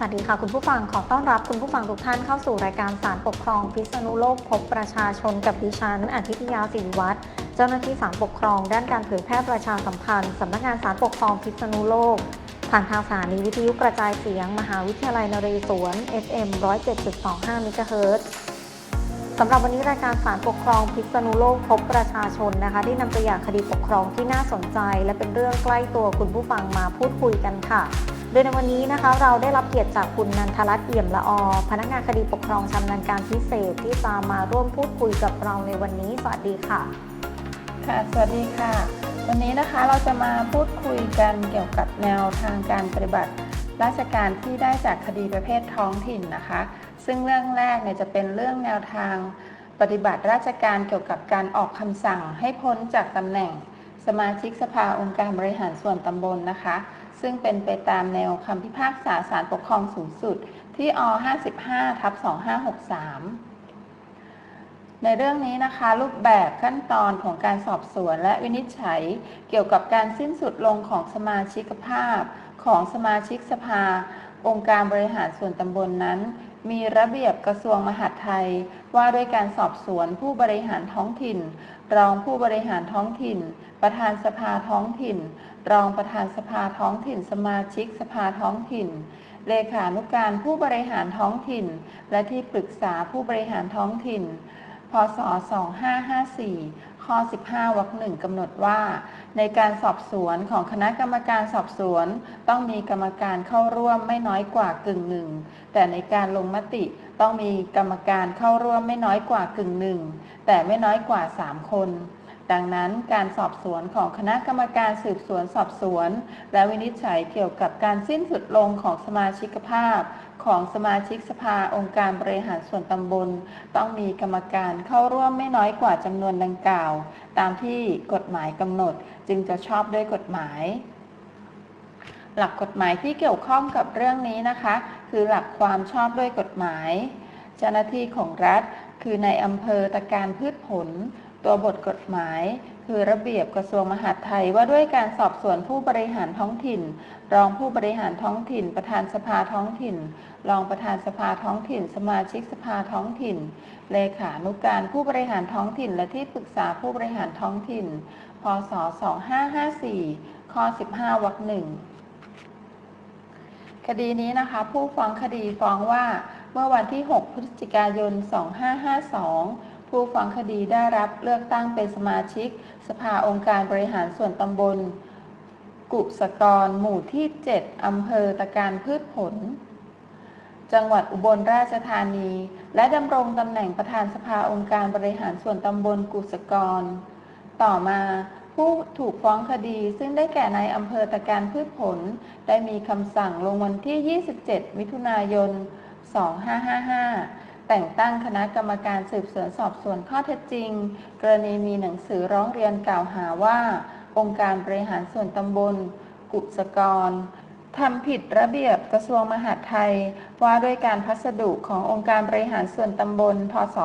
สวัสดีค่ะคุณผู้ฟังขอต้อนรับคุณผู้ฟังทุกท่านเข้าสู่รายการสารปกครองพิษณุโลกพบประชาชนกับดิฉันอาทิตยาสิริวัตรเจ้าหน้าที่สารปกครอง ด้านการเผยแพร่ประชาสัมพันธ์สำนักงานสารปกครองพิษณุโลก ผ่านทางสถานีวิทยุกระจายเสียง มหาวิทยาลัยนเรศวร FM 107.25เมกะเฮิรตซ์สำหรับวันนี้รายการสารปกครองพิษณุโลกพบประชาชนนะคะได้นำตัวอย่างคดีปกครองที่น่าสนใจ และเป็นเรื่องใกล้ตัวคุณผู้ฟังมาพูดคุยกันค่ะ โดยในวันนี้นะคะเราได้รับเกียรติจากคุณนันทรัตน์เอี่ยมละอพนักงานคดีปกครองชำนาญการพิเศษที่จะมาร่วมพูดคุยกับเราในวันนี้ สวัสดีค่ะ ค่ะ สวัสดีค่ะ วันนี้นะคะเราจะมาพูดคุยกันเกี่ยวกับแนวทางการปฏิบัติ ราชการที่ได้จากคดีประเภทท้องถิ่นนะคะ ซึ่งเรื่องแรกเนี่ยจะเป็นเรื่องแนวทางปฏิบัติราชการเกี่ยวกับการออกคำสั่งให้พ้นจากตำแหน่ง สมาชิกสภาองค์การบริหารส่วนตำบลนะคะ ซึ่งเป็นไปตามแนวคำพิพากษาศาลปกครองสูงสุดที่อ55ทับ2563 ในเรื่องนี้นะคะ รูปแบบขั้นตอนของการสอบสวนและวินิจฉัย เกี่ยวกับการสิ้นสุดลงของสมาชิกภาพ ของสมาชิกสภา องค์การบริหารส่วนตำบลนนั้น มีระเบียบกระทรวงมหาดไทย ว่าด้วยการสอบสวนผู้บริหารท้องถิ่น รองผู้บริหารท้องถิ่น ประธานสภาท้องถิ่น รองประธานสภาท้องถิ่น สมาชิกสภาท้องถิ่น เลขานุการผู้บริหารท้องถิ่น และที่ปรึกษาผู้บริหารท้องถิ่น พศ 2554 ข้อ 15 วรรคหนึ่งกำหนดว่า ในการสอบสวนของคณะกรรมการสอบสวน ต้องมีกรรมการเข้าร่วมไม่น้อยกว่ากึ่งหนึ่ง แต่ในการลงมติต้องมีกรรมการเข้าร่วมไม่น้อยกว่ากึ่งหนึ่ง แต่ไม่น้อยกว่า 3 คน ดังนั้นการสอบสวนของคณะกรรมการสืบสวนสอบสวน และวินิจฉัยเกี่ยวกับการสิ้นสุดลงของสมาชิกภาพ ของสมาชิกสภาองค์การบริหารส่วนตำบล ต้องมีกรรมการเข้าร่วมไม่น้อยกว่าจำนวนดังกล่าว ตามที่กฎหมายกำหนดจึงจะชอบด้วยกฎหมาย หลักกฎหมายที่เกี่ยวข้องกับเรื่องนี้นะคะ คือหลักความชอบด้วยกฎหมาย เจ้าหน้าที่ของรัฐ คือในอำเภอตะการพืชผล ตัวบทกฎหมาย คือระเบียบกระทรวงมหาดไทยว่าด้วยการสอบสวนผู้บริหารท้องถิ่น รองผู้บริหารท้องถิ่น ประธานสภาท้องถิ่น รองประธานสภาท้องถิ่น สมาชิกสภาท้องถิ่น เลขานุการผู้บริหารท้องถิ่น และที่ปรึกษาผู้บริหารท้องถิ่น พศ 2554 ข้อ 15 วรรคหนึ่งคดีนี้นะคะผู้ฟ้องคดีฟ้องว่าเมื่อวันที่ 6 พฤศจิกายน 2552 ผู้ฟ้องคดีได้รับเลือกตั้งเป็นสมาชิก สภาองค์การบริหารส่วนตำบล กุสกร หมู่ที่ 7 อำเภอตะการพืชผล จังหวัดอุบลราชธานี และดำรงตำแหน่งประธานสภาองค์การบริหารส่วนตำบลกุสกร ต่อมาผู้ถูกฟ้องคดีซึ่งได้แก่นายอำเภอตะการพืชผล ได้มีคำสั่งลงวันที่ 27 มิถุนายน 2555 แต่งตั้งคณะกรรมการสืบสวนสอบสวนข้อเท็จจริง กรณีมีหนังสือร้องเรียนกล่าวหาว่า องค์การบริหารส่วนตำบล กุสกรทำผิดระเบียบกระทรวงมหาดไทย ว่าด้วยการพัสดุขององค์การบริหารส่วนตำบล พศ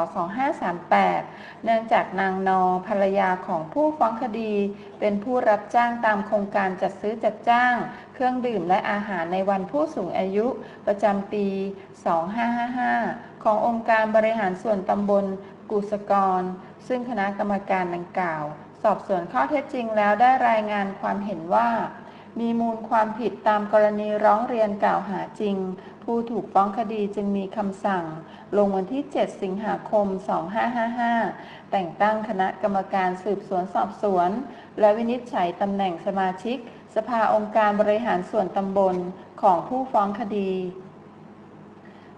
2538 เนื่องจากนางนอภรรยาของผู้ฟ้องคดี เป็นผู้รับจ้างตามโครงการจัดซื้อจัดจ้าง เครื่องดื่มและอาหารในวันผู้สูงอายุ ประจำปี 2555 ขององค์การบริหารส่วนตำบลกุสกร ซึ่งคณะกรรมการดังกล่าว สอบสวนข้อเท็จจริงแล้วได้รายงานความเห็นว่า มีมูลความผิดตามกรณีร้องเรียนกล่าวหาจริง ผู้ถูกฟ้องคดีจึงมีคำสั่ง ลงวันที่ 7 สิงหาคม 2555 แต่งตั้งคณะกรรมการสืบสวนสอบสวน และวินิจฉัยตำแหน่งสมาชิก สภาองค์การบริหารส่วนตำบลของผู้ฟ้องคดี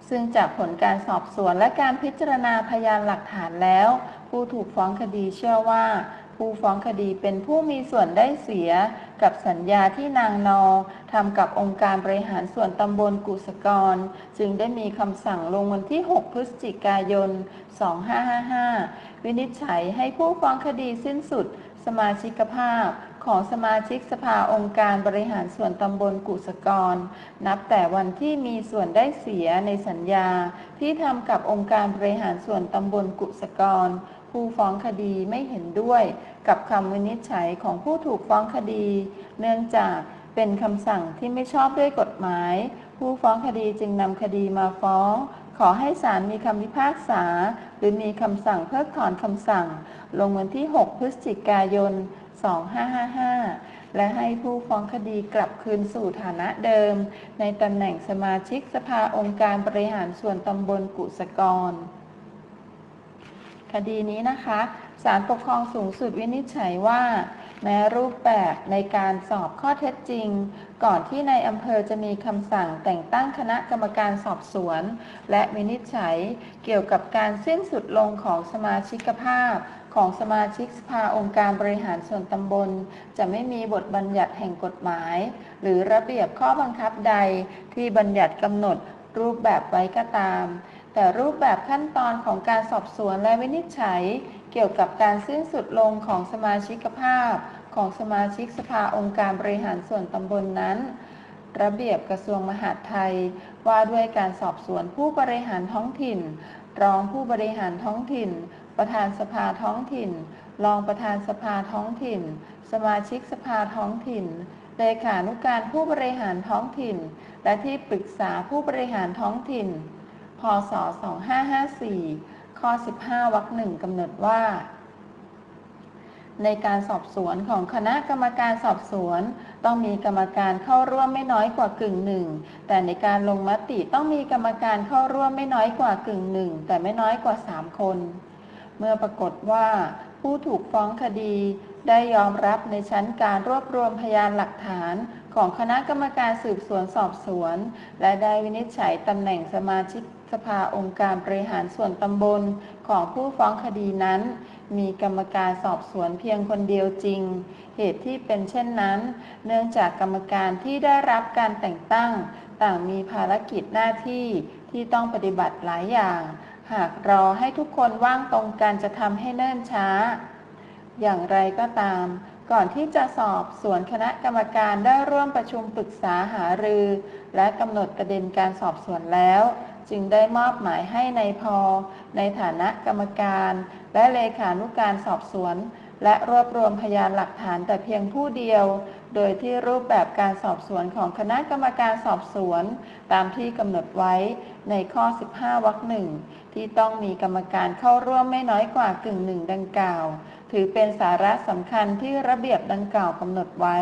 ซึ่งจากผลการสอบสวนและการพิจารณาพยานหลักฐานแล้ว ผู้ถูกฟ้องคดีเชื่อว่า ผู้ฟ้องคดีเป็นผู้มีส่วนได้เสีย กับสัญญาที่นางนอทำกับองค์การบริหารส่วนตำบลกุสกร จึงได้มีคำสั่งลงวันที่ 6 พฤศจิกายน 2555 วินิจฉัยให้ผู้ฟ้องคดีสิ้นสุดสมาชิกภาพ ของสมาชิกสภาองค์การบริหารส่วนตำบลกุสกร นับแต่วันที่มีส่วนได้เสียในสัญญา ที่ทำกับองค์การบริหารส่วนตำบลกุสกร ผู้ฟ้องคดีไม่เห็นด้วย กับคำวินิจฉัยของผู้ถูกฟ้องคดี เนื่องจากเป็นคำสั่งที่ไม่ชอบด้วยกฎหมาย ผู้ฟ้องคดีจึงนำคดีมาฟ้อง ขอให้ศาลมีคำพิพากษา หรือมีคำสั่งเพิกถอนคำสั่ง ลงวันที่ 6 พฤศจิกายน 2555 และให้ผู้ฟ้องคดีกลับคืนสู่ฐานะเดิม ในตำแหน่งสมาชิกสภาองค์การบริหารส่วนตำบลกุสกร คดีนี้นะคะศาลปกครองสูงสุดวินิจฉัยว่า แม้รูปแบบในการสอบข้อเท็จจริง ก่อนที่ในอำเภอจะมีคำสั่งแต่งตั้งคณะกรรมการสอบสวน และวินิจฉัยเกี่ยวกับการสิ้นสุดลงของสมาชิกภาพ ของสมาชิกสภาองค์การบริหารส่วนตำบล จะไม่มีบทบัญญัติแห่งกฎหมาย หรือระเบียบข้อบังคับใดที่บัญญัติกำหนดรูปแบบไว้ก็ตาม แต่รูปแบบขั้นตอนของการสอบสวนและวินิจฉัย เกี่ยวกับการสิ้นสุดลงของสมาชิกภาพ ของสมาชิกสภาองค์การบริหารส่วนตำบลนนั้น ระเบียบกระทรวงมหาดไทย ว่าด้วยการสอบสวนผู้บริหารท้องถิ่น รองผู้บริหารท้องถิ่น ประธานสภาท้องถิ่น รองประธานสภาท้องถิ่น สมาชิกสภาท้องถิ่นเลขานุการผู้บริหารท้องถิ่น และที่ปรึกษาผู้บริหารท้องถิ่น พศ 2554 ข้อ 15 วรรคหนึ่งกำหนดว่า ในการสอบสวนของคณะกรรมการสอบสวน ต้องมีกรรมการเข้าร่วมไม่น้อยกว่ากึ่งหนึ่ง แต่ในการลงมติต้องมีกรรมการเข้าร่วมไม่น้อยกว่ากึ่งหนึ่ง แต่ไม่น้อยกว่า 3 คน เมื่อปรากฏว่าผู้ถูกฟ้องคดีได้ยอมรับในชั้นการรวบรวมพยานหลักฐานของคณะกรรมการสืบสวนสอบสวน และได้วินิจฉัยตำแหน่งสมาชิกสภาองค์การบริหารส่วนตำบลของผู้ฟ้องคดีนั้น มีกรรมการสอบสวนเพียงคนเดียวจริง เหตุที่เป็นเช่นนั้น เนื่องจากกรรมการที่ได้รับการแต่งตั้ง ต่างมีภารกิจหน้าที่ที่ต้องปฏิบัติหลายอย่าง หากรอให้ทุกคนว่างตรงกันจะทำให้เนิ่นช้า อย่างไรก็ตาม ก่อนที่จะสอบสวนคณะกรรมการได้ร่วมประชุมปรึกษาหารือ และกำหนดประเด็นการสอบสวนแล้ว จึงได้มอบหมายให้ในายพอ ในฐานะกรรมการ และเลขานุการสอบสวน และรวบรวมพยานหลักฐานแต่เพียงผู้เดียว โดยที่รูปแบบการสอบสวนของคณะกรรมการสอบสวน ตามที่กำหนดไว้ในข้อ 15 วรรคหนึ่งที่ต้องมีกรรมการเข้าร่วมไม่น้อยกว่ากึ่งหนึ่งดังกล่าว ถือเป็นสาระสำคัญที่ระเบียบดังกล่าวกำหนดไว้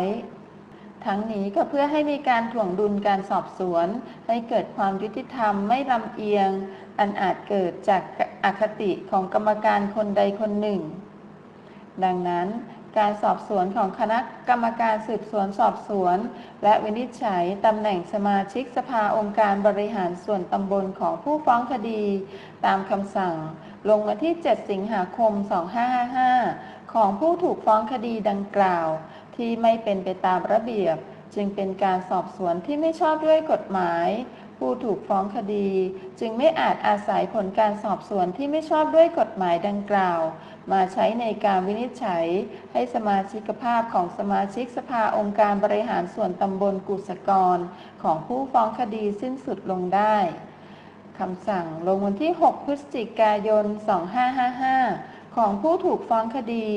ทั้งนี้ก็เพื่อให้มีการถ่วงดุลการสอบสวน ให้เกิดความยุติธรรมไม่ลำเอียง อันอาจเกิดจากอคติของกรรมการคนใดคนหนึ่ง ดังนั้นการสอบสวนของคณะกรรมการสืบสวนสอบสวน และวินิจฉัยตำแหน่งสมาชิกสภาองค์การบริหารส่วนตำบลของผู้ฟ้องคดี ตามคำสั่ง ลงวันที่ 7 สิงหาคม 2555 ของผู้ถูกฟ้องคดีดังกล่าว ที่ไม่เป็นไปตามระเบียบ จึงเป็นการสอบสวนที่ไม่ชอบด้วยกฎหมาย ผู้ถูกฟ้องคดี จึงไม่อาจอาศัยผลการสอบสวนที่ไม่ชอบด้วยกฎหมายดังกล่าว มาใช้ในการวินิจฉัย ให้สมาชิกภาพของสมาชิกสภาองค์การบริหารส่วนตำบลกุศกร ของผู้ฟ้องคดีสิ้นสุดลงได้คำสั่งลงวันที่ 6 พฤศจิกายน 2555 ของผู้ถูกฟ้องคดี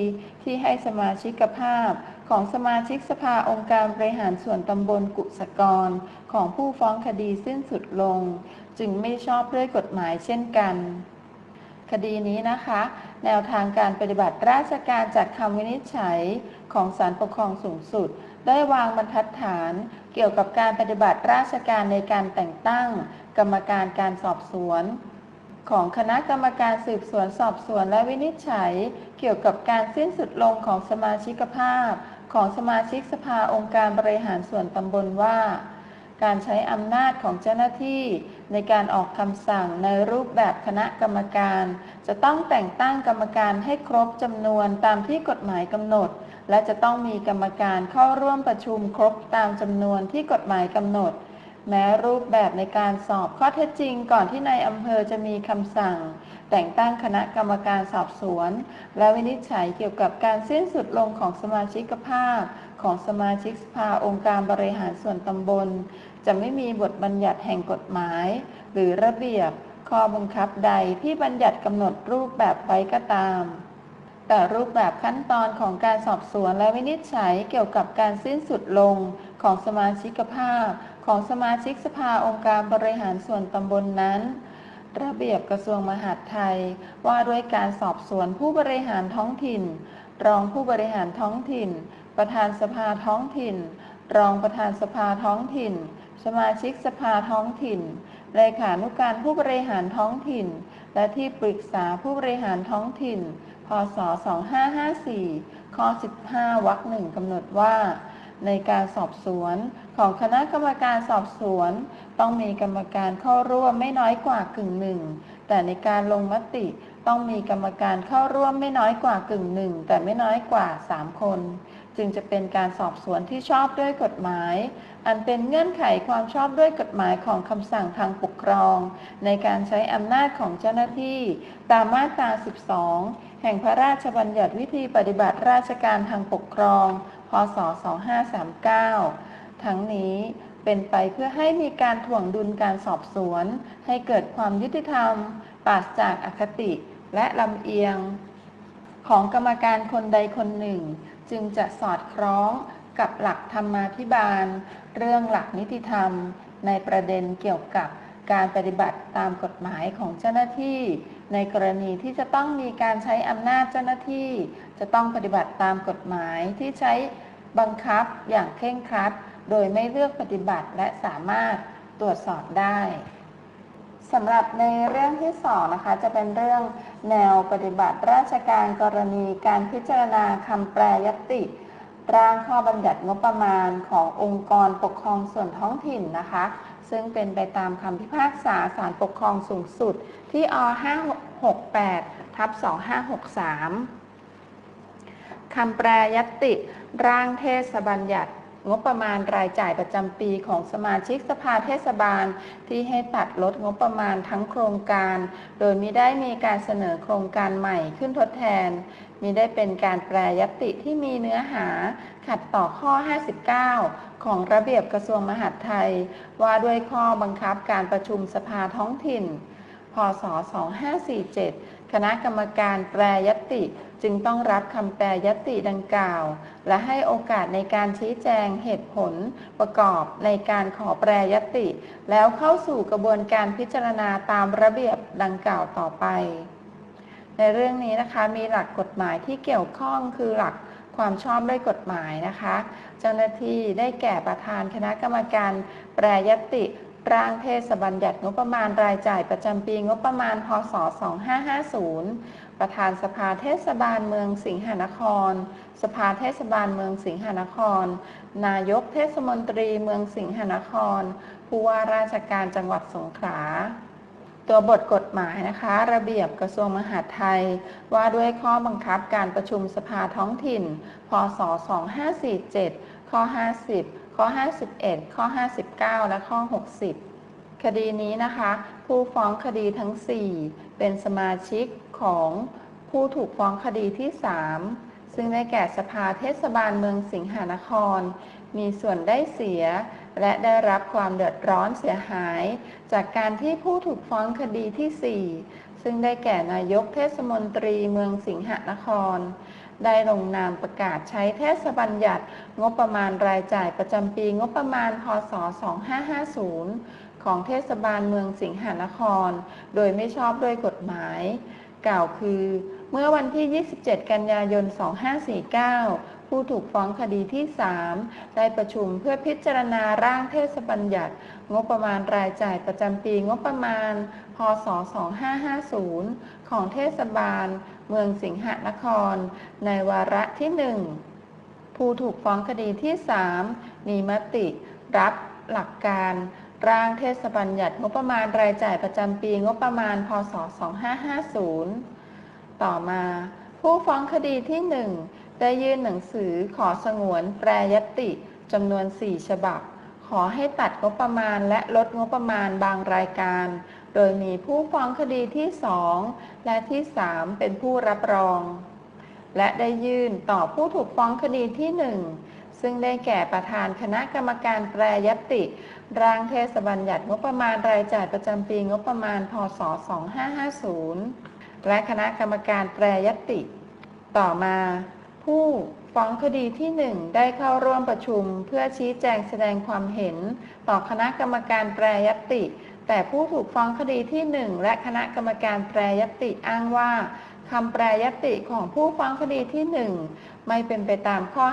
ที่ให้สมาชิกภาพ ของสมาชิกสภาองค์การบริหารส่วนตำบลกุศกร ของผู้ฟ้องคดีสิ้นสุดลง จึงไม่ชอบด้วยกฎหมายเช่นกัน คดีนี้นะคะ แนวทางการปฏิบัติราชการจากคำวินิจฉัยของศาลปกครองสูงสุด ได้วางบรรทัดฐานเกี่ยวกับการปฏิบัติราชการในการแต่งตั้ง กรรมการการสอบสวนของคณะกรรมการสืบสวนสอบสวนและวินิจฉัย เกี่ยวกับการสิ้นสุดลงของสมาชิกภาพ ของสมาชิกสภาองค์การบริหารส่วนตำบลว่า การใช้อำนาจของเจ้าหน้าที่ในการออกคำสั่งในรูปแบบคณะกรรมการ จะต้องแต่งตั้งกรรมการให้ครบจำนวนตามที่กฎหมายกำหนด และจะต้องมีกรรมการเข้าร่วมประชุมครบตามจำนวนที่กฎหมายกำหนด แม้รูปแบบในการสอบข้อเท็จจริงก่อนที่นายอำเภอจะมีคำสั่ง แต่งตั้งคณะกรรมการสอบสวน และวินิจฉัยเกี่ยวกับการสิ้นสุดลงของสมาชิกภาพ ของสมาชิกสภาองค์การบริหารส่วนตำบล จะไม่มีบทบัญญัติแห่งกฎหมาย หรือระเบียบข้อบังคับใดที่บัญญัติกำหนดรูปแบบไว้ก็ตาม แต่รูปแบบขั้นตอนของการสอบสวนและวินิจฉัยเกี่ยวกับการสิ้นสุดลงของสมาชิกภาพ ของสมาชิกสภาองค์การบริหารส่วนตำบลนนั้น ระเบียบกระทรวงมหาดไทย ว่าด้วยการสอบสวนผู้บริหารท้องถิ่น รองผู้บริหารท้องถิ่น ประธานสภาท้องถิ่น รองประธานสภาท้องถิ่น สมาชิกสภาท้องถิ่นเลขานุการผู้บริหารท้องถิ่น และที่ปรึกษาผู้บริหารท้องถิ่น พศ 2554 ข้อ 15 วรรคหนึ่งกำหนดว่า ในการสอบสวนของคณะกรรมการสอบสวน ต้องมีกรรมการเข้าร่วมไม่น้อยกว่ากึ่งหนึ่งแต่ในการลงมติต้องมีกรรมการเข้าร่วมไม่น้อยกว่ากึ่งหนึ่งแต่ไม่น้อยกว่า 3 คน จึงจะเป็นการสอบสวนที่ชอบด้วยกฎหมาย อันเป็นเงื่อนไขความชอบด้วยกฎหมายของคำสั่งทางปกครอง ในการใช้อำนาจของเจ้าหน้าที่ ตามมาตรา 12 แห่งพระราชบัญญัติวิธีปฏิบัติราชการทางปกครอง พศ 2539 ทั้งนี้เป็นไปเพื่อให้มีการถ่วงดุลการสอบสวน ให้เกิดความยุติธรรม ปราศจากอคติและลำเอียง ของกรรมการคนใดคนหนึ่ง จึงจะสอดคล้องกับหลักธรรมาภิบาล เรื่องหลักนิติธรรม ในประเด็นเกี่ยวกับการปฏิบัติตามกฎหมายของเจ้าหน้าที่ ในกรณีที่จะต้องมีการใช้อำนาจเจ้าหน้าที่ จะต้องปฏิบัติตามกฎหมายที่ใช้บังคับอย่างเคร่งครัด โดยไม่เลือกปฏิบัติและสามารถตรวจสอบได้สำหรับในเรื่องที่สองนะคะ จะเป็นเรื่องแนวปฏิบัติราชการกรณีการพิจารณาคำแปรยตติร่างข้อบัญญัติงบประมาณขององค์กรปกครองส่วนท้องถิ่นนะคะ ซึ่งเป็นไปตามคำพิพากษาศาลปกครองสูงสุดที่อ568ทับ2563คำแปรยตติ ร่างเทศบัญญัติ งบประมาณรายจ่ายประจำปีของสมาชิกสภาเทศบาล ที่ให้ตัดลดงบประมาณทั้งโครงการ โดยมิได้มีการเสนอโครงการใหม่ขึ้นทดแทนมิได้เป็นการแปรยติที่มีเนื้อหาขัดต่อข้อ 59 ของระเบียบกระทรวงมหาดไทย ว่าด้วยข้อบังคับการประชุมสภาท้องถิ่น พศ 2547 คณะกรรมการแปรยติจึงต้องรับคำแปรยติดังกล่าว และให้โอกาสในการชี้แจงเหตุผลประกอบในการขอแปรยติ แล้วเข้าสู่กระบวนการพิจารณาตามระเบียบดังกล่าวต่อไป ในเรื่องนี้นะคะมีหลักกฎหมายที่เกี่ยวข้องคือหลัก ความชอบด้วยกฎหมายนะคะ เจ้าหน้าที่ได้แก่ประธานคณะกรรมการแปรยติร่างเทศบัญญัติงบประมาณรายจ่ายประจำปีงบประมาณ พศ 2550 ประธานสภาเทศบาลเมืองสิงหนคร สภาเทศบาลเมืองสิงหนคร นายกเทศมนตรีเมืองสิงหนคร ผู้ว่าราชการจังหวัดสงขลา ตัวบทกฎหมายนะคะ ระเบียบกระทรวงมหาดไทย ว่าด้วยข้อบังคับการประชุมสภาท้องถิ่น พศ 2547 ข้อ 50 ข้อ 51 ข้อ 59 และข้อ 60 คดีนี้นะคะ ผู้ฟ้องคดีทั้ง 4 เป็นสมาชิกของผู้ถูกฟ้องคดีที่ 3 ซึ่งได้แก่สภาเทศบาลเมืองสิงหนคร มีส่วนได้เสีย และได้รับความเดือดร้อนเสียหาย จากการที่ผู้ถูกฟ้องคดีที่ 4 ซึ่งได้แก่นายกเทศมนตรีเมืองสิงหนคร ได้ลงนามประกาศใช้เทศบัญญัติงบประมาณรายจ่ายประจำปีงบประมาณ พศ 2550 ของเทศบาลเมืองสิงหนคร โดยไม่ชอบด้วยกฎหมาย กล่าวคือเมื่อวันที่ 27 กันยายน 2549 ผู้ถูกฟ้องคดีที่ 3 ได้ประชุมเพื่อพิจารณาร่างเทศบัญญัติ งบประมาณรายจ่ายประจำปีงบประมาณ พศ 2550 ของเทศบาล เมืองสิงหนคร ในวาระที่ 1 ผู้ถูกฟ้องคดีที่ 3 มีมติ รับหลักการร่างเทศบัญญัติงบประมาณรายจ่ายประจำปีงบประมาณ พศ 2550 ต่อมา ผู้ฟ้องคดีที่ 1 ได้ยื่นหนังสือขอสงวนแปรยตติจำนวน 4 ฉบับ ขอให้ตัดงบประมาณและลดงบประมาณบางรายการ โดยมีผู้ฟ้องคดีที่ 2 และที่ 3 เป็นผู้รับรอง และได้ยื่นต่อผู้ถูกฟ้องคดีที่ 1 ซึ่งได้แก่ประธานคณะกรรมการแปรยตติร่างเทศบัญญัติงบประมาณรายจ่ายประจำปีงบประมาณ พศ 2550 และคณะกรรมการแปรยติ ต่อมา ผู้ฟ้องคดีที่ 1 ได้เข้าร่วมประชุม เพื่อชี้แจงแสดงความเห็น ต่อคณะกรรมการแปรยติ แต่ผู้ถูกฟ้องคดีที่ 1 และคณะกรรมการแปรยติอ้างว่าคำแปรยตติของผู้ฟ้องคดีที่ 1 ไม่เป็นไปตามข้อ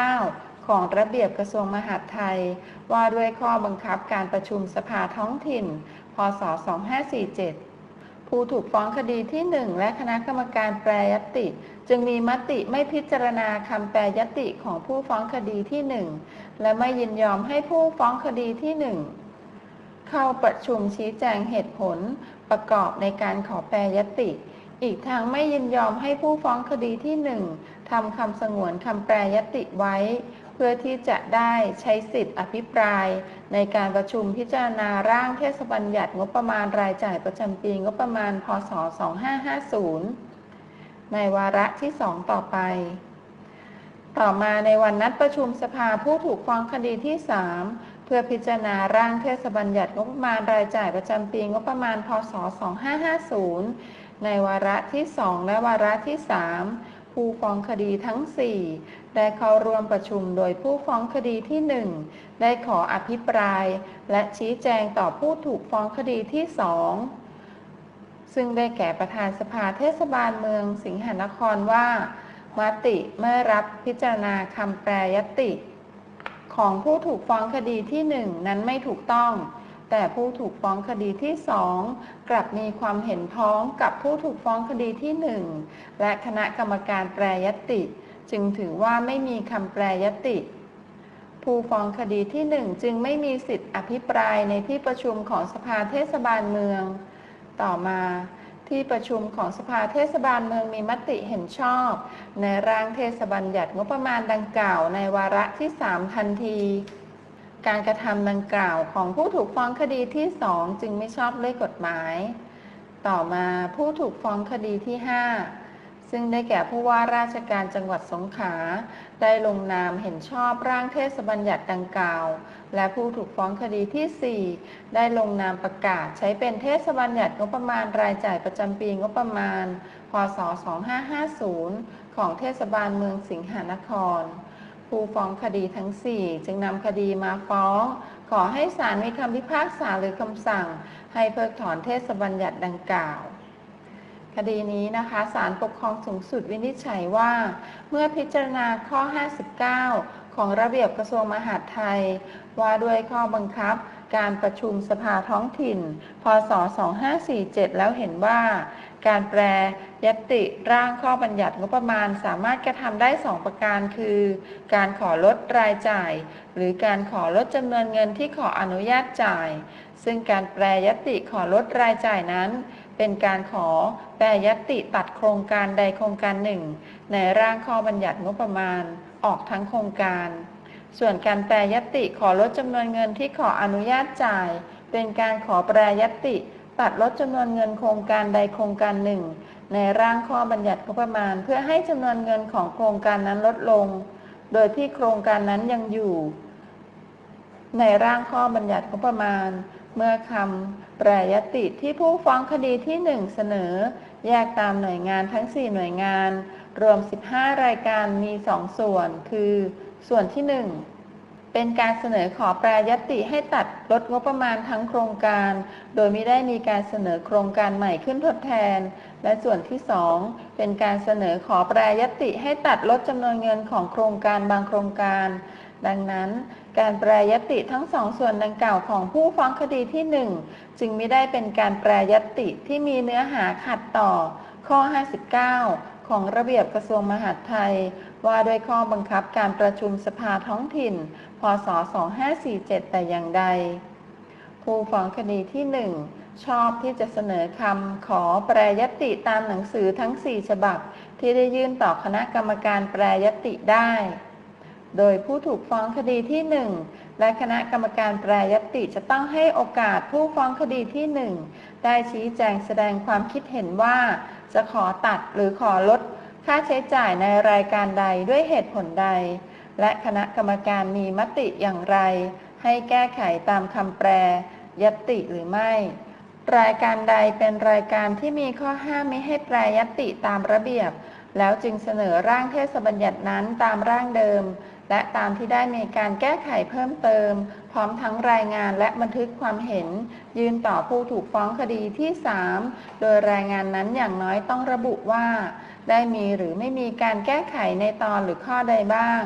59 ของระเบียบกระทรวงมหาดไทย ว่าด้วยข้อบังคับการประชุมสภาท้องถิ่น พศ 2547 ผู้ถูกฟ้องคดีที่1และคณะกรรมการแปรยติ จึงมีมติไม่พิจารณาคำแปรยติของผู้ฟ้องคดีที่1และไม่ยินยอมให้ผู้ฟ้องคดีที่1เข้าประชุมชี้แจงเหตุผลประกอบในการขอแปรยติ อีกทางไม่ยินยอมให้ผู้ฟ้องคดีที่1ทำคำสงวนคำแปรยติไว้ เพื่อที่จะได้ใช้สิทธิ์อภิปราย ในการประชุมพิจารณาร่างเทศบัญญัติงบประมาณรายจ่ายประจำปีงบประมาณ พศ 2550 ในวาระที่ 2 ต่อไป ต่อมาในวันนัดประชุมสภาผู้ถูกฟ้องคดีที่ 3 เพื่อพิจารณาร่างเทศบัญญัติงบประมาณรายจ่ายประจำปีงบประมาณ พศ 2550 ในวาระที่ 2 และวาระที่ 3 ผู้ฟ้องคดีทั้ง 4 ได้เข้าร่วมประชุมโดยผู้ฟ้องคดีที่ 1 ได้ขออภิปราย และชี้แจงต่อผู้ถูกฟ้องคดีที่ 2 ซึ่งได้แก่ประธานสภาเทศบาลเมืองสิงหนครว่ามติไม่รับพิจารณาคำแปรยตติ ของผู้ถูกฟ้องคดีที่ 1 นั้นไม่ถูกต้อง แต่ผู้ถูกฟ้องคดีที่ 2 กลับมีความเห็นพ้องกับผู้ถูกฟ้องคดีที่ 1 และคณะกรรมการแปรยติ จึงถือว่าไม่มีคำแปรยตติ ผู้ฟ้องคดีที่ 1 จึงไม่มีสิทธิอภิปรายในที่ประชุมของสภาเทศบาลเมือง ต่อมาที่ประชุมของสภาเทศบาลเมืองมีมติเห็นชอบ ในร่างเทศบัญญัติงบประมาณดังกล่าวในวาระที่ 3 ทันที การกระทำดังกล่าวของผู้ถูกฟ้องคดีที่2จึงไม่ชอบด้วยกฎหมาย ต่อมาผู้ถูกฟ้องคดีที่5ซึ่งได้แก่ผู้ว่าราชการจังหวัดสงขลาได้ลงนามเห็นชอบร่างเทศบัญญัติดังกล่าว และผู้ถูกฟ้องคดีที่ 4 ได้ลงนามประกาศใช้เป็นเทศบัญญัติงบประมาณรายจ่ายประจำปีงบประมาณ พศ 2550 ของเทศบาลเมืองสิงหนคร ผู้ฟ้องคดีทั้ง 4 จึงนำคดีมาฟ้อง ขอให้ศาลมีคำพิพากษาหรือคำสั่ง ให้เพิกถอนเทศบัญญัติดังกล่าว คดีนี้นะคะศาลปกครองสูงสุดวินิจฉัยว่า เมื่อพิจารณาข้อ 59 ของระเบียบกระทรวงมหาดไทย ว่าด้วยข้อบังคับการประชุมสภาท้องถิ่น พศ 2547 แล้วเห็นว่า การแปรยติร่างข้อบัญญัติงบประมาณสามารถกระทำได้ 2 ประการคือ การขอลดรายจ่าย หรือการขอลดจำนวนเงินที่ขออนุญาตจ่าย ซึ่งการแปรยติขอลดรายจ่ายนั้น เป็นการขอแปรยติตัดโครงการใดโครงการหนึ่ง ในร่างข้อบัญญัติงบประมาณออกทั้งโครงการ ส่วนการแปรยติขอลดจำนวนเงินที่ขออนุญาตจ่าย เป็นการขอแปรยติ ตัดลดจำนวนเงินโครงการใดโครงการหนึ่ง ในร่างข้อบัญญัติงบประมาณ เพื่อให้จำนวนเงินของโครงการนั้นลดลง โดยที่โครงการนั้นยังอยู่ ในร่างข้อบัญญัติงบประมาณ เมื่อคำแปรยตติที่ผู้ฟ้องคดีที่1เสนอ แยกตามหน่วยงานทั้ง 4 หน่วยงาน รวม 15 รายการมี 2 ส่วน คือ ส่วนที่ 1 เป็นการเสนอขอแปรยติให้ตัดลดงบประมาณทั้งโครงการ โดยไม่ได้มีการเสนอโครงการใหม่ขึ้นทดแทน และส่วนที่ 2 เป็นการเสนอขอแปรยติให้ตัดลดจำนวนเงินของโครงการบางโครงการ ดังนั้น การแปรยติทั้งสองส่วนดังกล่าวของผู้ฟ้องคดีที่ 1 จึงไม่ได้เป็นการแปรยติที่มีเนื้อหาขัดต่อ ข้อ 59ของระเบียบกระทรวงมหาดไทย ว่าด้วยข้อบังคับการประชุมสภาท้องถิ่น ศ 2547 แต่อย่างใด ผู้ฟ้องคดีที่ 1 ชอบที่จะเสนอคำขอแปรยติตามหนังสือทั้ง 4 ฉบับ ที่ได้ยื่นต่อคณะกรรมการแปรยติได้ โดยผู้ถูกฟ้องคดีที่ 1 และคณะกรรมการแปรยตติจะต้องให้โอกาสผู้ฟ้องคดีที่ 1 ได้ชี้แจงแสดงความคิดเห็นว่า จะขอตัดหรือขอลดค่าใช้จ่ายในรายการใดด้วยเหตุผลใด และคณะกรรมการมีมติอย่างไร ให้แก้ไขตามคำแปรยติหรือไม่ รายการใดเป็นรายการที่มีข้อห้ามไม่ให้แปรยตติตามระเบียบ แล้วจึงเสนอร่างเทศบัญญัตินั้นตามร่างเดิม และตามที่ได้มีการแก้ไขเพิ่มเติม พร้อมทั้งรายงานและบันทึกความเห็น ยื่นต่อผู้ถูกฟ้องคดีที่ 3 โดยรายงานนั้นอย่างน้อยต้องระบุว่า ได้มีหรือไม่มีการแก้ไขในตอนหรือข้อใดบ้าง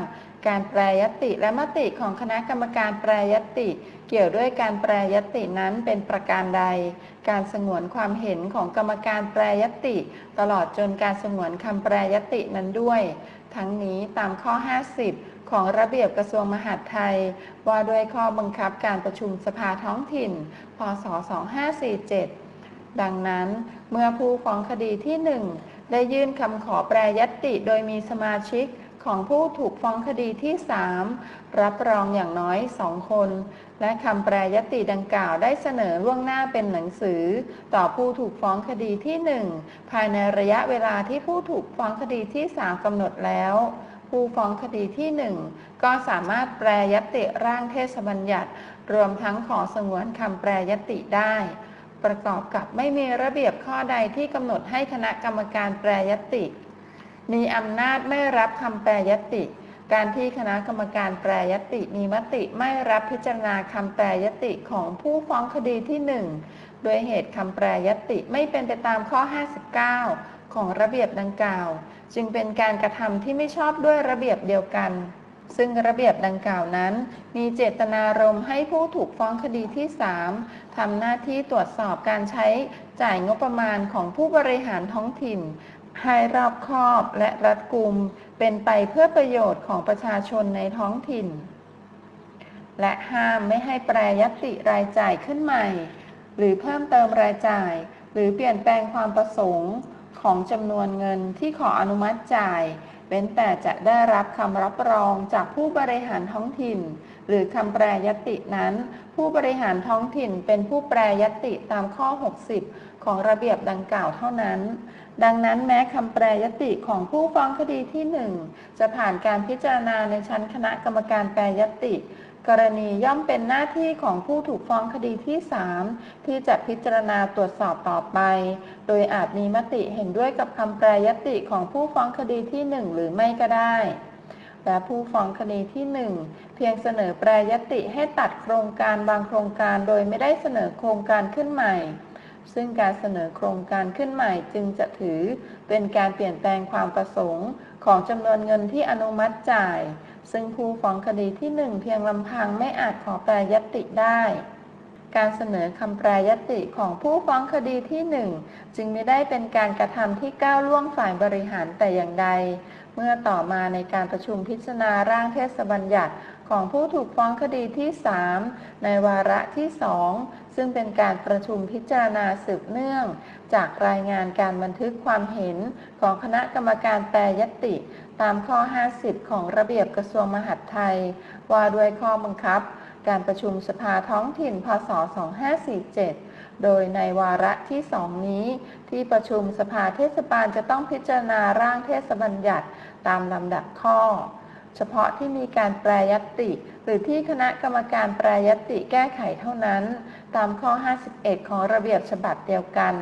การแปรยติและมติของคณะกรรมการแปรยติ เกี่ยวด้วยการแปรยตินั้นเป็นประการใด การสงวนความเห็นของกรรมการแปรยติ ตลอดจนการสงวนคำแปรยตินั้นด้วย ทั้งนี้ตามข้อ 50ของระเบียบกระทรวงมหาดไทย ว่าด้วยข้อบังคับการประชุมสภาท้องถิ่น พศ 2547 ดังนั้น เมื่อผู้ฟ้องคดีที่ 1 ได้ยื่นคำขอแปรยติโดยมีสมาชิก ของผู้ถูกฟ้องคดีที่ 3 รับรองอย่างน้อย2คน และคำแปรยติดังกล่าวได้เสนอล่วงหน้าเป็นหนังสือ ต่อผู้ถูกฟ้องคดีที่ 1 ภายในระยะเวลาที่ผู้ถูกฟ้องคดีที่ 3กำหนดแล้วผู้ฟ้องคดีที่ 1 ก็สามารถแปรยติร่างเทศบัญญัติ รวมทั้งขอสงวนคำแปรยติได้ ประกอบกับไม่มีระเบียบข้อใดที่กำหนดให้คณะกรรมการแปรยติ มีอำนาจไม่รับคำแปรยติ การที่คณะกรรมการแปรยติ มีมติไม่รับพิจารณาคำแปรยติของผู้ฟ้องคดีที่ 1 โดยเหตุคำแปรยติไม่เป็นไปตามข้อ 59 ของระเบียบดังกล่าว จึงเป็นการกระทำที่ไม่ชอบด้วยระเบียบเดียวกัน ซึ่งระเบียบดังกล่าวนั้น มีเจตนารมณ์ให้ผู้ถูกฟ้องคดีที่ 3ทำหน้าที่ตรวจสอบการใช้จ่ายงบประมาณของผู้บริหารท้องถิ่น ให้รอบคอบและรัดกุมเป็นไปเพื่อประโยชน์ของประชาชนในท้องถิ่น และห้ามไม่ให้แปรยติรายจ่ายขึ้นใหม่ หรือเพิ่มเติมรายจ่าย หรือเปลี่ยนแปลงความประสงค์ของจำนวนเงินที่ขออนุมัติจ่ายเว้นแต่จะได้รับคำรับรองจากผู้บริหารท้องถิ่น หรือคำแปรยตินั้น ผู้บริหารท้องถิ่นเป็นผู้แปรยติตามข้อ 60 ของระเบียบดังกล่าวเท่านั้น ดังนั้นแม้คำแปรยติของผู้ฟ้องคดีที่1จะผ่านการพิจารณาในชั้นคณะกรรมการแปรยติ กรณีย่อมเป็นหน้าที่ของผู้ถูกฟ้องคดีที่ 3 ที่จะพิจารณาตรวจสอบต่อไป โดยอาจมีมติเห็นด้วยกับคำแปรยติของผู้ฟ้องคดีที่ 1 หรือไม่ก็ได้และผู้ฟ้องคดีที่ 1 เพียงเสนอแปรยติให้ตัดโครงการบางโครงการโดยไม่ได้เสนอโครงการขึ้นใหม่ ซึ่งการเสนอโครงการขึ้นใหม่จึงจะถือเป็นการเปลี่ยนแปลงความประสงค์ ของจำนวนเงินที่อนุมัติจ่าย ซึ่งผู้ฟ้องคดีที่ 1 เพียงลำพังไม่อาจขอแปรยติได้ การเสนอคำแปรยตติของผู้ฟ้องคดีที่ 1 จึงไม่ได้เป็นการกระทำที่ก้าวล่วงฝ่ายบริหารแต่อย่างใด เมื่อต่อมาในการประชุมพิจารณาร่างเทศบัญญัติ ของผู้ถูกฟ้องคดีที่ 3 ในวาระที่ 2 ซึ่งเป็นการประชุมพิจารณาสืบเนื่อง จากรายงานการบันทึกความเห็นของคณะกรรมการแปรยติ ตามข้อ 50 ของระเบียบกระทรวงมหาดไทย ว่าด้วยข้อบังคับ การประชุมสภาท้องถิ่น พศ 2547โดยในวาระที่2นี้ ที่ประชุมสภาเทศบาลจะต้องพิจารณาร่างเทศบัญญัติตามลำดับข้อ เฉพาะที่มีการแปรยติ หรือที่คณะกรรมการแปรยติแก้ไขเท่านั้น ตามข้อ 51 ของระเบียบฉบับเดียวกัน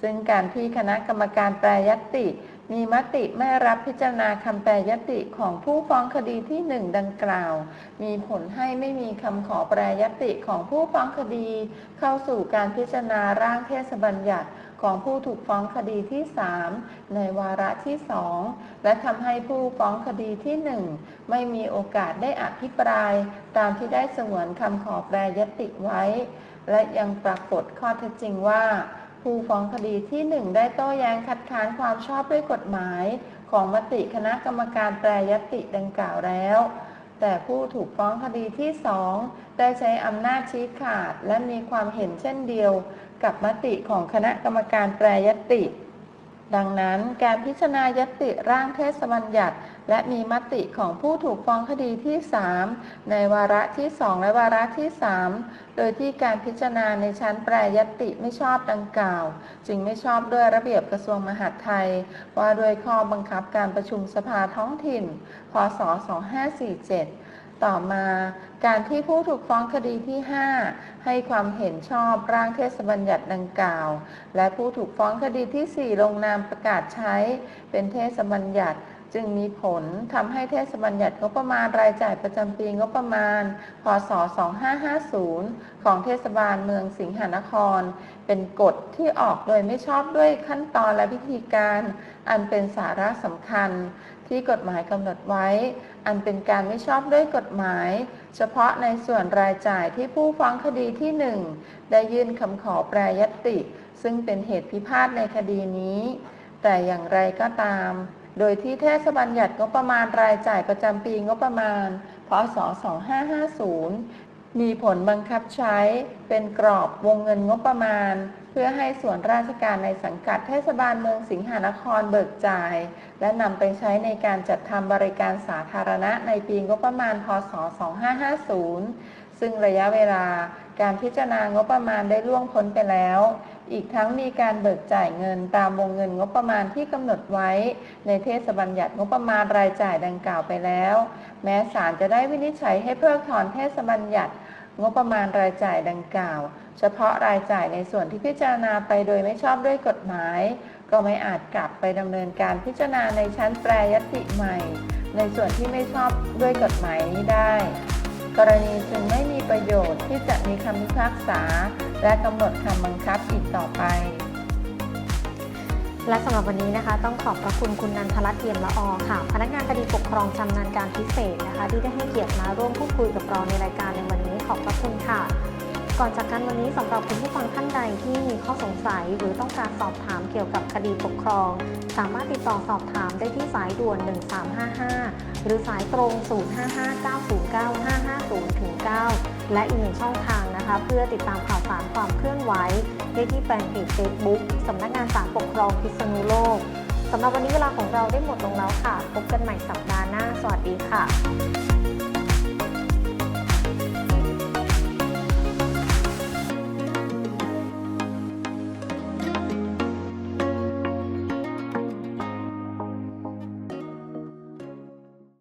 ซึ่งการที่คณะกรรมการแปรยตติมีมติไม่รับพิจารณาคำแปรยติของผู้ฟ้องคดีที่1ดังกล่าว มีผลให้ไม่มีคำขอแปรยติของผู้ฟ้องคดี เข้าสู่การพิจารณาร่างเทศบัญญัติ ของผู้ถูกฟ้องคดีที่ 3 ในวาระที่ 2 และทำให้ผู้ฟ้องคดีที่ 1 ไม่มีโอกาสได้อภิปราย ตามที่ได้สงวนคำขอแปรยติไว้ และยังปรากฏข้อเท็จจริงว่า ผู้ฟ้องคดีที่ 1 ได้โต้แย้งคัดค้านความชอบด้วยกฎหมาย ของมติคณะกรรมการแปรยติดังกล่าวแล้วแต่ผู้ถูกฟ้องคดีที่ 2 ได้ใช้อำนาจชี้ขาดและมีความเห็นเช่นเดียว กับมติของคณะกรรมการแปรยติ ดังนั้นการพิจารณายติร่างเทศบัญญัติ และมีมติของผู้ถูกฟ้องคดีที่ 3 ในวาระที่ 2 และวาระที่ 3 โดยที่การพิจารณาในชั้นแปรยติไม่ชอบดังกล่าว จึงไม่ชอบด้วยระเบียบกระทรวงมหาดไทย ว่าด้วยข้อบังคับการประชุมสภาท้องถิ่น พศ 2547 ต่อมาการที่ผู้ถูกฟ้องคดีที่ 5 ให้ความเห็นชอบร่างเทศบัญญัติดังกล่าว และผู้ถูกฟ้องคดีที่ 4 ลงนามประกาศใช้ เป็นเทศบัญญัติจึงมีผลทำให้เทศบัญญัติงบประมาณรายจ่ายประจำปีงบประมาณ พศ 2550 ของเทศบาลเมืองสิงหนคร เป็นกฎที่ออกโดยไม่ชอบด้วยขั้นตอนและวิธีการ อันเป็นสาระสำคัญ ที่กฎหมายกำหนดไว้ อันเป็นการไม่ชอบด้วยกฎหมาย เฉพาะในส่วนรายจ่ายที่ผู้ฟ้องคดีที่ 1 ได้ยื่นคำขอแปรยตติซึ่งเป็นเหตุพิพาทในคดีนี้ แต่อย่างไรก็ตาม โดยที่เทศบัญญัติงบประมาณรายจ่ายประจำปีงบประมาณพศ 2550 มีผลบังคับใช้เป็นกรอบวงเงินงบประมาณ เพื่อให้ส่วนราชการในสังกัดเทศบาลเมืองสิงหนครเบิกจ่าย และนำไปใช้ในการจัดทำบริการสาธารณะในปีงบประมาณ พศ 2550 ซึ่งระยะเวลา การพิจารณางบประมาณได้ล่วงพ้นไปแล้ว อีกทั้งมีการเบิกจ่ายเงินตามวงเงินงบประมาณที่กำหนดไว้ ในเทศบัญญัติงบประมาณรายจ่ายดังกล่าวไปแล้ว แม้ศาลจะได้วินิจฉัยให้เพิกถอนเทศบัญญัติงบประมาณรายจ่ายดังกล่าว เฉพาะรายจ่ายในส่วนที่พิจารณาไปโดยไม่ชอบด้วยกฎหมาย ก็ไม่อาจกลับไปดำเนินการพิจารณาในชั้นแปรยติใหม่ ในส่วนที่ไม่ชอบด้วยกฎหมายนี้ได้ กรณีจึงไม่มีประโยชน์ที่จะมีคำพิพากษา และกำหนดคำบังคับอีกต่อไป และสำหรับวันนี้นะคะ ต้องขอบพระคุณคุณนันทรัตน์เทียมละออค่ะ พนักงานคดีปกครองชำนาญการพิเศษนะคะ ที่ได้ให้เกียรติมาร่วมพูดคุยกับเราในรายการในวันนี้ขอบพระคุณค่ะก่อนจากกันวันนี้สำหรับคุณผู้ฟังท่านใดที่มีข้อสงสัยหรือต้องการสอบถามเกี่ยวกับคดีปกครอง สามารถติดต่อสอบถามได้ที่สายด่วน 1355หรือสายตรง 055-909-550ถึง9และอีกหนึ่งช่องทางนะคะ เพื่อติดตามข่าวสารความเคลื่อนไหวได้ที่แฟนเพจ Facebook สำนักงานศาลปกครองพิษณุโลกสำหรับวันนี้เวลาของเราได้หมดลงแล้วค่ะ พบกันใหม่สัปดาห์หน้า สวัสดีค่ะ